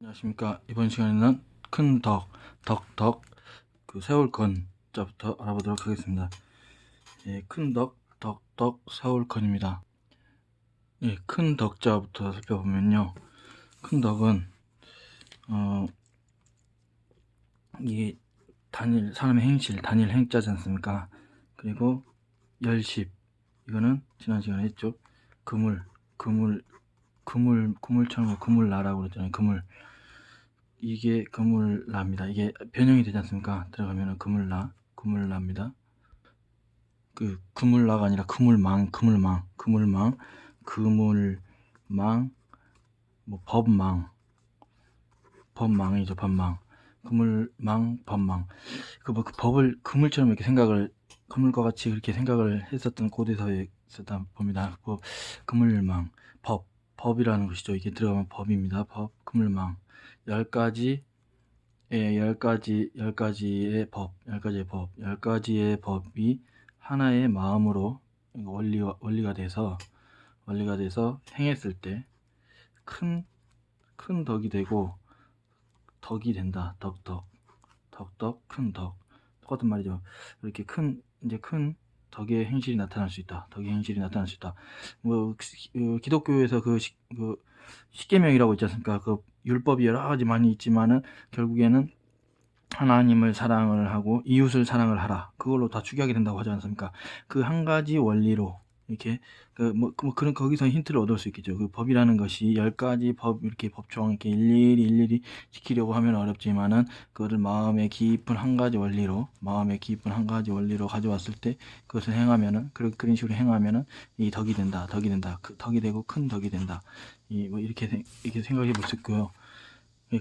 안녕하십니까. 이번 시간에는 큰 덕, 덕, 덕, 그 세월건자부터 알아보도록 하겠습니다. 예, 큰 덕, 덕, 덕, 세월건입니다. 예, 큰 덕자부터 살펴보면요. 큰 덕은, 어, 이게 단일, 사람의 행실, 단일 행자지 않습니까? 그리고 열십, 이거는 지난 시간에 했죠. 그물, 그물, 그물, 그물처럼 그물나라고 그랬잖아요. 그물. 이게 그물나입니다. 이게 변형이 되지 않습니까? 들어가면은 그물나, 그물나입니다. 그 그물나가 아니라 그물망, 그물망, 그물망, 그물망, 뭐 법망, 법망이죠, 법망. 그물망, 법망. 그 뭐 그 법을 그물처럼 이렇게 생각을 그물과 같이 그렇게 생각을 했었던 고대 사회에 있었다 봅니다. 그 그물망, 법, 법이라는 것이죠. 이게 들어가면 법입니다. 법, 그물망. 열 가지, 예, 열 가지, 열 가지의 법, 열 가지의 법, 열 가지의 법이 하나의 마음으로 원리, 원리가 돼서, 원리가 돼서 행했을 때 큰, 큰 덕이 되고, 덕이 된다. 덕, 덕. 덕, 덕, 큰 덕. 똑같은 말이죠. 이렇게 큰, 이제 큰 덕의 행실이 나타날 수 있다. 덕의 행실이 나타날 수 있다. 뭐, 그 기독교에서 그, 시, 그, 십계명이라고 있지 않습니까? 그 율법이 여러 가지 많이 있지만은 결국에는 하나님을 사랑을 하고 이웃을 사랑을 하라. 그걸로 다 추구하게 된다고 하지 않습니까? 그 한 가지 원리로 이렇게 그뭐 그, 뭐 그런 거기서 힌트를 얻을 수 있겠죠. 그 법이라는 것이 열 가지 법 이렇게 법총 이렇게 일일이 일일이 지키려고 하면 어렵지만은 그거를 마음의 깊은 한 가지 원리로 마음의 깊은 한 가지 원리로 가져왔을 때 그것을 행하면은 그런 그런 식으로 행하면은 이 덕이 된다, 덕이 된다, 그 덕이 되고 큰 덕이 된다. 이 뭐 이렇게 이렇게 생각해 볼 수 있고요.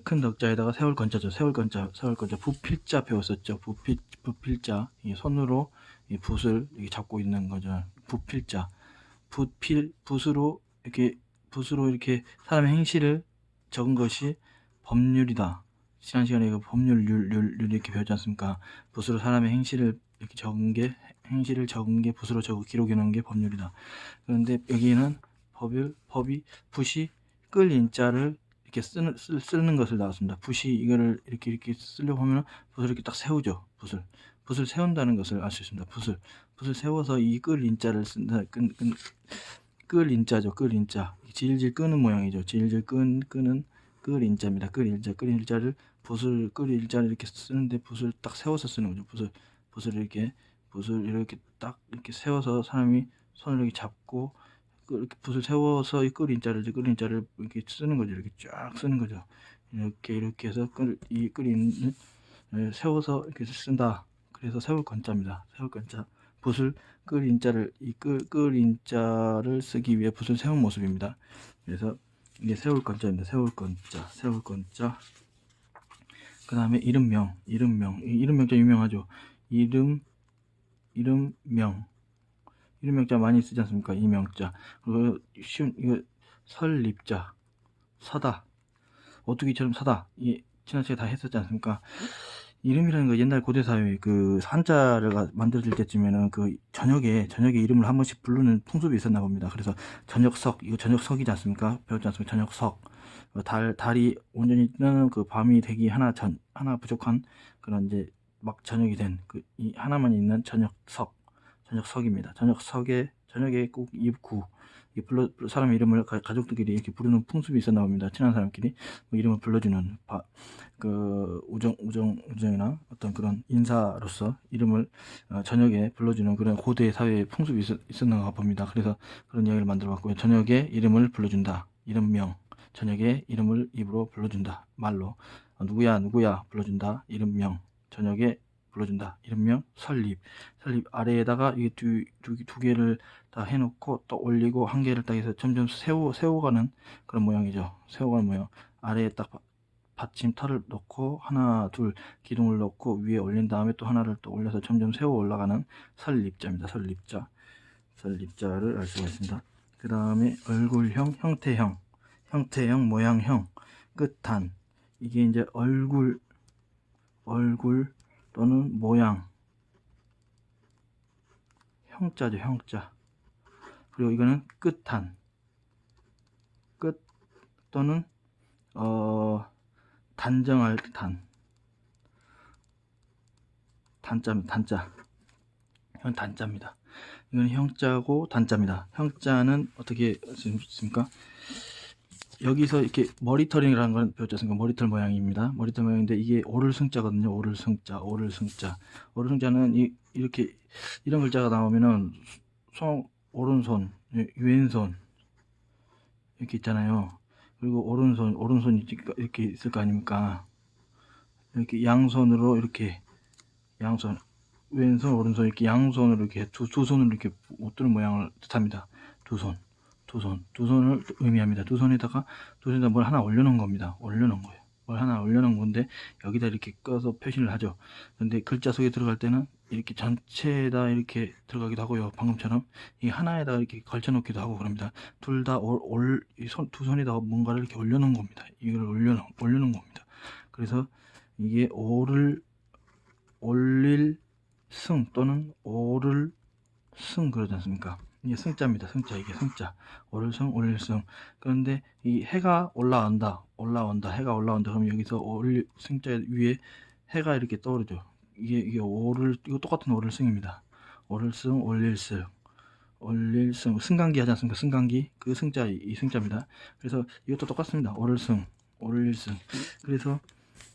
큰 덕자에다가 세월 건자죠. 세월 건자, 세월 건자. 부필자 배웠었죠. 부필, 부필자. 이 손으로 이 붓을 이렇게 잡고 있는 거죠. 부필자. 붓필, 붓으로 이렇게, 붓으로 이렇게 사람의 행실을 적은 것이 법률이다. 지난 시간에 그 법률, 율, 율, 율 이렇게 배웠지 않습니까? 붓으로 사람의 행실을 이렇게 적은 게, 행실을 적은 게 붓으로 적어 기록해 놓은 게 법률이다. 그런데 여기는 법을, 법이, 붓이 끌 인자를 이렇게 쓰는, 쓰 는 것을 나왔습니다. 붓이 이거를 이렇게 이렇게 쓰려고 하면 붓을 이렇게 딱 세우죠. 붓을. 붓을 세운다는 것을 알 수 있습니다. 붓을. 붓을 세워서 이 끌 인자를 쓴다. 끈, 끈, 끌 인자죠. 끌 인자. 질질 끄는 모양이죠. 질질 끈, 끄는 끌 인자입니다. 끌 인자. 끌 인자를 붓을, 끌 인자를 이렇게 쓰는데 붓을 딱 세워서 쓰는 거죠. 붓을, 붓을 이렇게, 붓을 이렇게 딱 이렇게 세워서 사람이 손을 이렇게 잡고 이렇게 붓을 세워서 이 끓인자를 끓인자를 이렇게 쓰는 거죠. 이렇게 쫙 쓰는 거죠. 이렇게 이렇게 해서 끓, 이 끓인 세워서 이렇게 쓴다. 그래서 세울 건자입니다. 세울 건자. 붓을 끓인자를 이 끓, 끓인자를 쓰기 위해 붓을 세운 모습입니다. 그래서 이게 세울 건자입니다. 세울 건자. 세울 건자. 그 다음에 이름명, 이름명, 이름명자 유명하죠. 이름, 이름명, 이름명자 많이 쓰지 않습니까? 이명자. 그리고 쉬운, 이거 설립자. 서다. 오뚜기처럼 서다. 이, 지난 시간에 다 했었지 않습니까? 이름이라는 거 옛날 고대 사회 그 한자를 만들어질 때쯤에는 그 저녁에 저녁에 이름을 한 번씩 부르는 풍습이 있었나 봅니다. 그래서 저녁석 이거 저녁석이지 않습니까? 배웠지 않습니까? 저녁석 어, 달 달이 온전히 뜨는 그 밤이 되기 하나 전 하나 부족한 그런 이제 막 저녁이 된그이 하나만 있는 저녁석 저녁석입니다. 저녁석에 저녁에 꼭 입구 불러 사람 이름을 가, 족들끼리 이렇게 부르는 풍습이 있었나 봅니다. 친한 사람끼리 뭐 이름을 불러주는 바, 그 우정 우정 우정이나 어떤 그런 인사로서 이름을 어, 저녁에 불러주는 그런 고대 사회의 풍습이 있었, 있었나 봅니다. 그래서 그런 이야기를 만들어봤고요. 저녁에 이름을 불러준다. 이름명 저녁에 이름을 입으로 불러준다. 말로 어, 누구야 누구야 불러준다. 이름명 저녁에 불러준다. 이름명 설립. 설립 아래에다가 이 두, 두, 두 개를 다 해놓고 또 올리고 한 개를 딱 해서 점점 세워, 세워가는 그런 모양이죠. 세워가는 모양. 아래에 딱 받침털을 넣고 하나, 둘 기둥을 넣고 위에 올린 다음에 또 하나를 또 올려서 점점 세워 올라가는 설립자입니다. 설립자. 설립자를 알 수가 있습니다. 그 다음에 얼굴형, 형태형, 형태형, 모양형, 끝한. 이게 이제 얼굴, 얼굴, 또는 모양 형자죠 형자 그리고 이거는 끝한 끝 또는 어 단정할 단 단자 단자 이건 단자입니다. 이건 형자고 단자입니다. 형자는 어떻게 쓰십니까? 여기서 이렇게 머리털이라는 건 않습니까? 머리털 모양입니다. 머리털 모양인데 이게 오를 승자거든요. 오를 승자, 오를 승자. 오를 승자는 이, 이렇게 이런 글자가 나오면은 손 오른손, 예, 왼손 이렇게 있잖아요. 그리고 오른손, 오른손이 이렇게 있을 거 아닙니까? 이렇게 양손으로 이렇게 양손, 왼손, 오른손 이렇게 양손으로 이렇게 두, 두 손으로 이렇게 못 드는 모양을 뜻합니다. 두 손, 두 손, 두 손을 의미합니다. 두 손에다가 두 손에다 뭘 하나 올려놓은 겁니다. 올려놓은 거예요. 뭘 하나 올려놓은 건데 여기다 이렇게 꺼서 표시를 하죠. 근데 글자 속에 들어갈 때는 이렇게 전체에다 이렇게 들어가기도 하고요. 방금처럼 이 하나에다가 이렇게 걸쳐놓기도 하고 그럽니다. 둘 다 올, 손, 두 손에다가 뭔가를 이렇게 올려놓은 겁니다. 이걸 올려놓, 올려놓은 겁니다. 그래서 이게 오를 올릴 승 또는 오를 승 그러지 않습니까? 이게 승자입니다. 승자 이게 승자 오를 승 올릴 승 그런데 이 해가 올라온다 올라온다 해가 올라온다 그럼 여기서 올릴 승자 위에 해가 이렇게 떠오르죠. 이게 이게 오를 이거 똑같은 오를 승입니다. 오를 승 올릴 승 올릴 승 승강기 하지 않습니까? 승강기 그 승자 이 승자입니다. 그래서 이것도 똑같습니다. 오를 승 올릴 승 그래서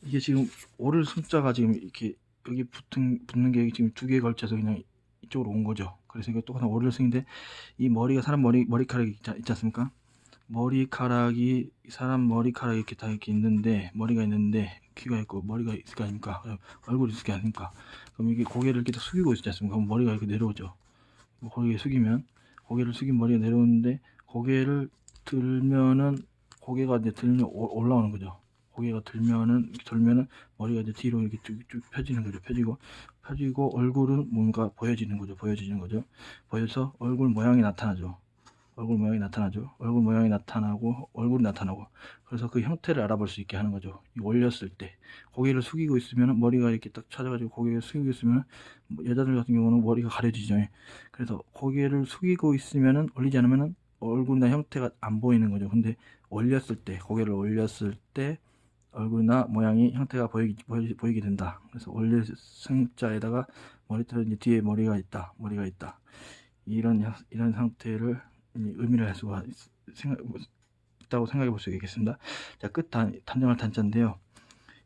이게 지금 오를 승자가 지금 이렇게 여기 붙은 붙는 게 지금 두 개에 걸쳐서 그냥 이쪽으로 온 거죠. 그래서 이거 똑같은 오를승인데 이 머리가 사람 머리 머리카락이 있지, 있지 않습니까? 머리카락이 사람 머리카락이 이렇게 다 이렇게 있는데 머리가 있는데 귀가 있고 머리가 있을 거 아닙니까? 얼굴이 있을 게 아닙니까? 그럼 이게 고개를 이렇게 숙이고 있지 않습니까? 그럼 머리가 이렇게 내려오죠. 고개 숙이면 고개를 숙인 머리가 내려오는데 고개를 들면은 고개가 이제 들면 올라오는 거죠. 고개가 들면은 들면은 머리가 이제 뒤로 이렇게 쭉쭉 펴지는 거죠. 펴지고 펴지고 얼굴은 뭔가 보여지는 거죠. 보여지는 거죠. 보여서 얼굴 모양이 나타나죠. 얼굴 모양이 나타나죠. 얼굴 모양이 나타나고 얼굴이 나타나고 그래서 그 형태를 알아볼 수 있게 하는 거죠. 올렸을 때 고개를 숙이고 있으면 머리가 이렇게 딱 찾아가지고 고개를 숙이고 있으면 뭐 여자들 같은 경우는 머리가 가려지죠. 그래서 고개를 숙이고 있으면은 올리지 않으면은 얼굴이나 형태가 안 보이는 거죠. 근데 올렸을 때 고개를 올렸을 때 얼굴이나 모양이 형태가 보이기, 보이, 게 된다. 그래서 원래 승자에다가 머리털 이제 뒤에 머리가 있다. 머리가 있다. 이런 이런 상태를 의미를 할 수가 생각, 있다고 생각해 볼 수 있겠습니다. 자, 끝 단, 단정할 단자인데요.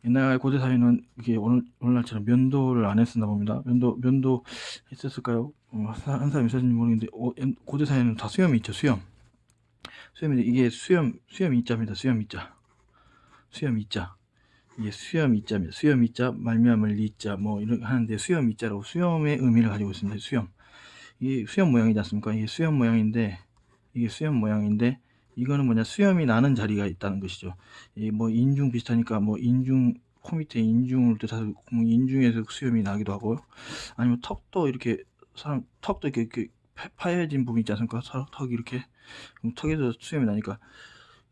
옛날 고대 사회는 이게 오늘 오늘날처럼 면도를 안 했었나 봅니다. 면도 면도 했었을까요? 어, 한 사람 있었는지 모르겠는데 어, 고대 사회는 다 수염이 있죠. 수염. 수염인데 이게 수염 수염 이자입니다. 수염 이자. 수염 이자 이게 수염 이자입니다. 수염 이자 말미암을 리자 뭐 이렇게 하는데 수염 이자라고 수염의 의미를 가지고 있습니다. 수염 이게 수염 모양이지 않습니까? 이게 수염 모양인데 이게 수염 모양인데 이거는 뭐냐 수염이 나는 자리가 있다는 것이죠. 이 뭐 인중 비슷하니까 뭐 인중 코 밑에 인중을 뜻하고 뭐 인중에서 수염이 나기도 하고 아니면 턱도 이렇게 사람 턱도 이렇게, 이렇게 파여진 부분 있지 않습니까? 턱이 이렇게 턱에서 수염이 나니까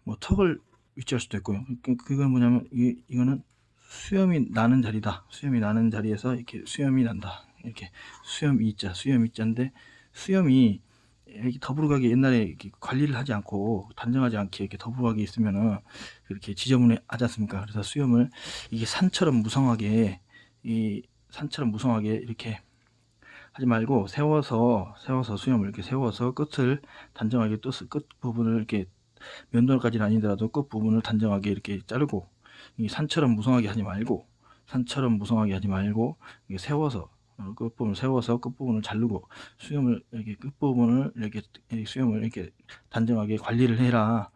뭐 턱을 위치할 수도 있고요. 그, 그건 뭐냐면 이, 이거는 수염이 나는 자리다. 수염이 나는 자리에서 이렇게 수염이 난다. 이렇게 수염 이자, 수염 이자인데 수염이 이렇게 더부룩하게 옛날에 이렇게 관리를 하지 않고 단정하지 않게 이렇게 더부룩하게 있으면은 이렇게 지저분해 하지 않습니까? 그래서 수염을 이게 산처럼 무성하게 이 산처럼 무성하게 이렇게 하지 말고 세워서 세워서 수염을 이렇게 세워서 끝을 단정하게 끝 부분을 이렇게 면도까지는 아니더라도 끝부분을 단정하게 이렇게 자르고 이 산처럼 무성하게 하지 말고 산처럼 무성하게 하지 말고 세워서 어, 끝부분을 세워서 끝부분을 자르고 수염을 이렇게 끝부분을 이렇게 수염을 이렇게 단정하게 관리를 해라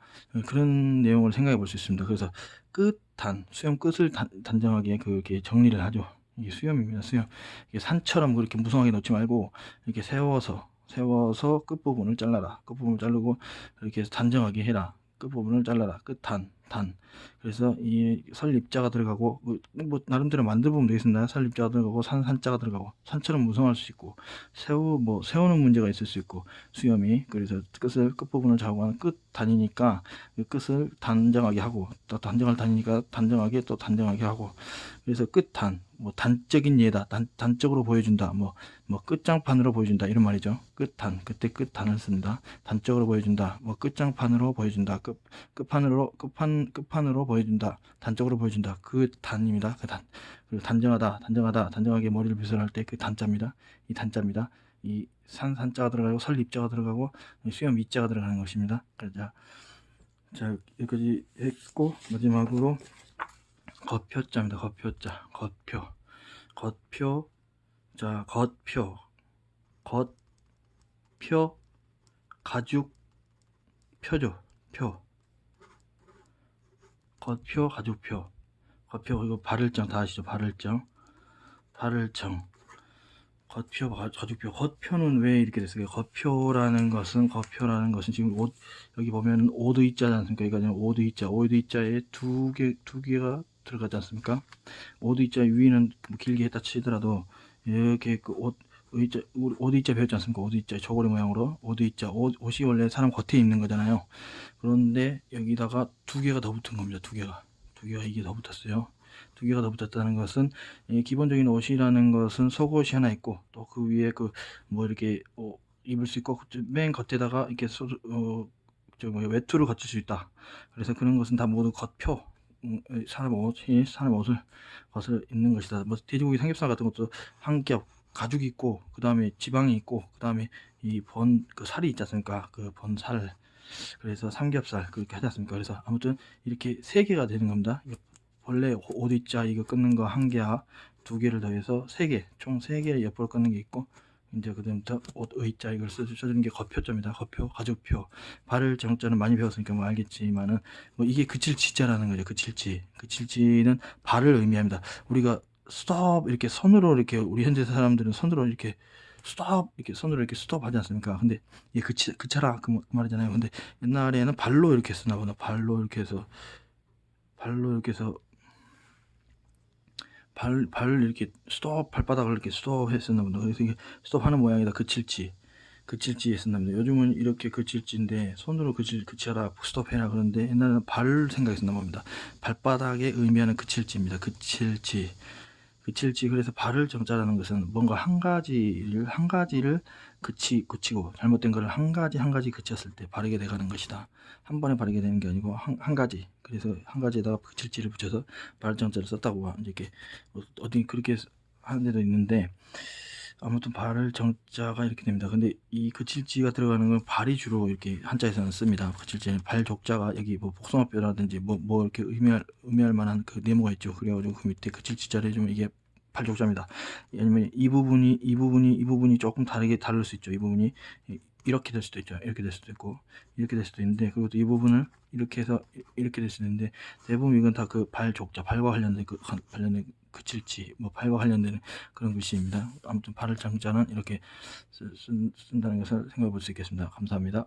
그런 내용을 생각해 볼 수 있습니다. 그래서 끝단 수염 끝을 단, 단정하게 그렇게 정리를 하죠. 이게 수염입니다. 수염 이게 산처럼 그렇게 무성하게 놓지 말고 이렇게 세워서 세워서 끝부분을 잘라라. 끝부분을 자르고 이렇게 단정하게 해라. 끝부분을 잘라라. 끝단, 단. 그래서 이 설립자가 들어가고 뭐, 뭐 나름대로 만들어 보면 되겠습니다. 설립자가 들어가고 산 산자가 들어가고 산처럼 무성할 수 있고 세우 뭐 세우는 문제가 있을 수 있고 수염이. 그래서 끝을 끝부분을 잡고 끝 단이니까 그 끝을 단정하게 하고 또 단정을 단이니까 단정하게 또 단정하게 하고. 그래서 끝단 뭐 단적인 예다. 단, 단적으로 보여준다. 뭐 뭐 끝장판으로 보여준다. 이런 말이죠. 끝단 그때 끝단을 씁니다. 단적으로 보여준다. 뭐 끝장판으로 보여준다. 끝 끝판으로 끝판 끝판 끝판으로 보여준다. 단적으로 보여준다. 그 단입니다. 그 단. 그리고 단정하다, 단정하다, 단정하게 머리를 빗을할 때 그 단자입니다. 이 단자입니다. 이 산 산자가 들어가고 설 입자가 들어가고 수염 이자가 들어가는 것입니다. 자, 자 여기까지 했고 마지막으로 겉표자입니다. 겉표자, 겉표, 겉표, 자 겉표, 겉표, 가죽 표죠. 표. 겉표, 가죽표. 겉표, 이거 발을정 다 아시죠? 발을정. 발을정. 겉표, 가- 가죽표. 겉표는 왜 이렇게 됐어요? 겉표라는 것은, 겉표라는 것은 지금 옷, 여기 보면 오드 있자지 않습니까? 이거 오드 있자. 오드 있자에 두 개, 두 개가 들어가지 않습니까? 오드 있자 위는 뭐 길게 했다 치더라도 이렇게 그 옷, 의자, 우리 옷 있자 배웠지 않습니까? 옷 있자, 저고리 모양으로. 옷, 옷이 원래 사람 겉에 입는 거잖아요. 그런데 여기다가 두 개가 더 붙은 겁니다. 두 개가. 두 개가 이게 더 붙었어요. 두 개가 더 붙었다는 것은 이 기본적인 옷이라는 것은 속옷이 하나 있고 또 그 위에 그 뭐 이렇게 어, 입을 수 있고 그맨 겉에다가 이렇게 소, 어, 저 뭐야 외투를 갖출 수 있다. 그래서 그런 것은 다 모두 겉표 음, 사람 옷이 사람 옷을 것을 입는 것이다. 뭐 돼지고기 삼겹살 같은 것도 한 겹 가죽이 있고 그 다음에 지방이 있고 그 다음에 이 번 그 살이 있지 않습니까? 그 번살 그래서 삼겹살 그렇게 하지 않습니까? 그래서 아무튼 이렇게 세 개가 되는 겁니다. 원래 옷 있자 이거 끊는 거 한 개와 두 개를 더해서 세 개, 총 세 개를 옆으로 끊는 게 있고 이제 그다음부터 옷 의자 이걸 써, 써주는 게 겉표자입니다. 겉표, 가죽표. 발을 정자는 많이 배웠으니까 뭐 알겠지만은 뭐 이게 그칠지자라는 거죠. 그칠지. 그칠지는 발을 의미합니다. 우리가 스톱 이렇게 손으로 이렇게 우리 현재 사람들은 손으로 이렇게 스톱 이렇게 손으로 이렇게 스톱 하지 않습니까? 근데 이게 그치 그쳐라 그 말이잖아요. 근데 옛날에는 발로 이렇게 쓰나 보다. 발로 이렇게 해서 발로 이렇게 해서 발, 발을 이렇게 스톱, 발바닥을 이렇게 스톱 했었나 보다. 그래서 이게 스톱하는 모양이다. 그칠지. 그칠지 했었나 보다. 요즘은 이렇게 그칠지인데, 손으로 그칠, 그쳐라, 스톱해라. 그런데 옛날에는 발 생각했었나 봅니다. 발바닥에 의미하는 그칠지입니다. 그칠지. 그칠지. 그래서 발을 정자라는 것은 뭔가 한 가지를, 한 가지를 그치, 그치고, 잘못된 거를 한 가지, 한 가지 그쳤을 때 바르게 돼가는 것이다. 한 번에 바르게 되는 게 아니고, 한, 한 가지. 그래서 한 가지에다가 그칠지를 붙여서 발정자를 썼다고 이렇게 어- 어디 그렇게 하는 데도 있는데 아무튼 발을 정자가 이렇게 됩니다. 근데 이 그칠지가 들어가는 건 발이 주로 이렇게 한자에서는 씁니다. 그칠지는 발 족자가 여기 뭐 복숭아뼈라든지 뭐, 뭐 이렇게 의미할, 의미할 만한 그 네모가 있죠. 그래가지고 그 밑에 그칠지자를 해주면 이게 발족자입니다. 아니면 이 부분이 이 부분이 이 부분이 조금 다르게 다를 수 있죠. 이 부분이 이- 이렇게 될 수도 있죠. 이렇게 될 수도 있고 이렇게 될 수도 있는데 그리고 또 이 부분을 이렇게 해서 이- 이렇게 있는데 대부분 이건 다 그 발 족자 발과 관련된 그 관- 관련된 그칠지 뭐 발과 관련되는 그런 글씨입니다. 아무튼 발을 장자는 이렇게 쓰, 쓴, 쓴다는 것을 생각해 볼 수 있겠습니다. 감사합니다.